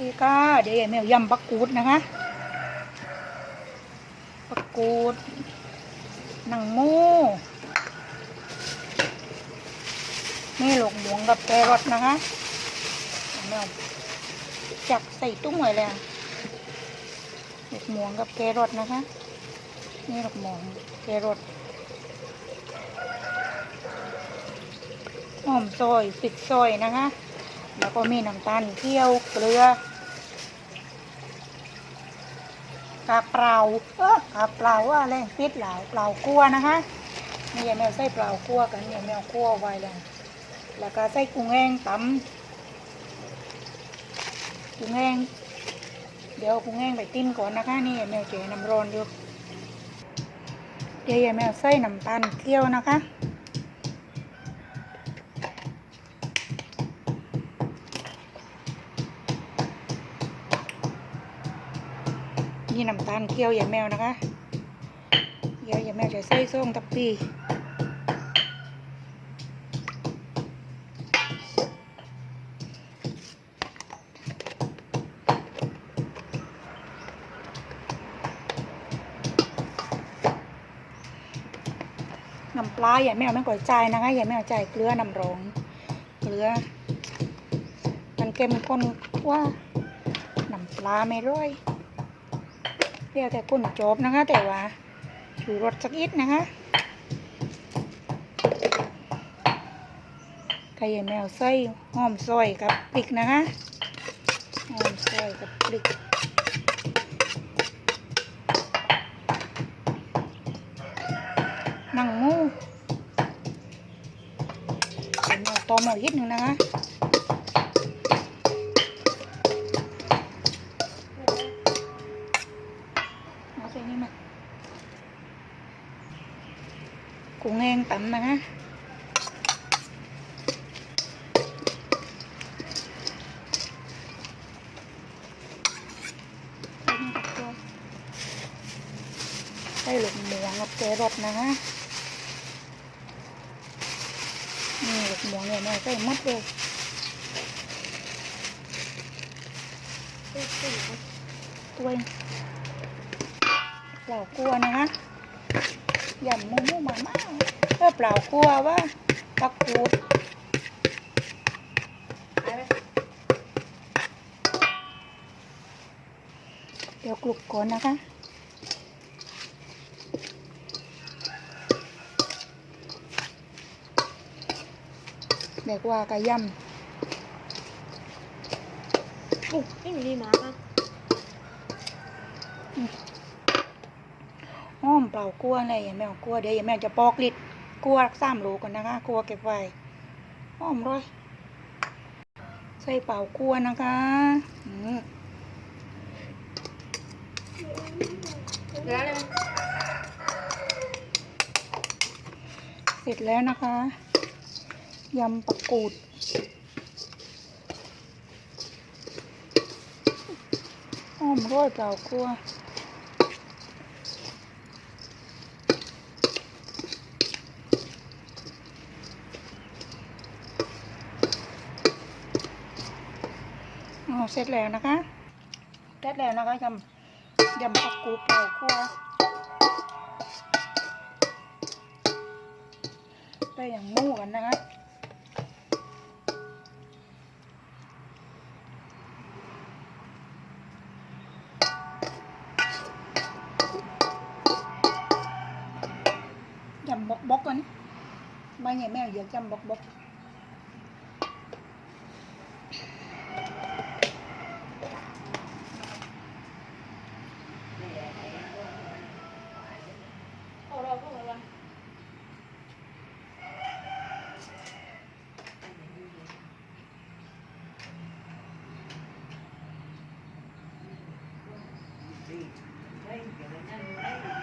นี่ก็เดี๋ยวแม่ยำปักกูดนะคะปักกูดหนังมูนี่หลกหมวงกับแครอทนะคะแม่จักใส่ตุ้งไว้เลยอะหลกหมวงกับแครอทนะคะ นี่หลกหมวงแครอทหอมซอยฟิกซอยนะคะ แล้วก็มีน้ำตาลเคี่ยวเกลือกาเปล่าเออกาเปล่าว่าแรงปิดเหล่าเปล่าคั่วนะคะนี่ยายแมวใส่เปล่าคั่วกันยายแมวคั่วไว้แล้วแล้วก็ใส่กุ้งแห้งตำกุ้งแห้งเดี๋ยวกุ้งแห้งไปติ้นก่อนนะคะนี่ยายแมวเจน้ำร้อนอยู่เดี๋ยวยายแมวใส่น้ำตาลเคี่ยวนะคะ นี่น้ำตาลเคี่ยวใหญ่แมวนะคะเดี๋ยวใหญ่แมวจะใส่ส้มตับปีน้ำปลาใหญ่แมวไม่ก่อยใจนะคะใหญ่แมวใจเกลือน้ำร้องเกลือ มันเค็มข้นว่าน้ำปลาไม่ร้อย เรียกแต่กุ้นจบนะคะ แต่ว่าชูรสสักอิดนะคะไก่แมวไส้หอมซอยกับพริกนะคะหอมซอยกับพริกหนังมูไก่แมวต้มเอาอีกหนึ่งนะคะ กุ้งแห้งตำนะคะ ใส่หลกหมวงกับแกรสนะคะนี่หลกหมวงเนี่ยแม่ใส่หมดเลยตัวเองเปล่ากลัวนะคะ ย่ามุ่งมุ่งมาม่าเพื่อเปล่ากลัวว่าปักกูดเดี๋ยวกลุกก่อนนะคะเด็กว่ากะยอุ๊ยไม่มีหมาป่ะำอ้อมเปล่ากลัวอะไรอย่าแมวกลัวเดี๋ยวอย่าแมวจะปอกลิดกลัวสามโลก่อนนะคะกลัวเก็บไว้อ้อมร้อยใส่เปล่ากลัวนะคะอืมเหลืออะไรไหมเสร็จแล้วนะคะยำปักกูดอ้อมร้อยเปล่ากลัว อ๋อเสร็จแล้วนะคะเสร็จแล้วนะคะยำยำปักกูเปล่ากลัวไปอย่างมู่กันนะคะยำบกบกกันบ้านใหญ่แม่เยอะยำบกบก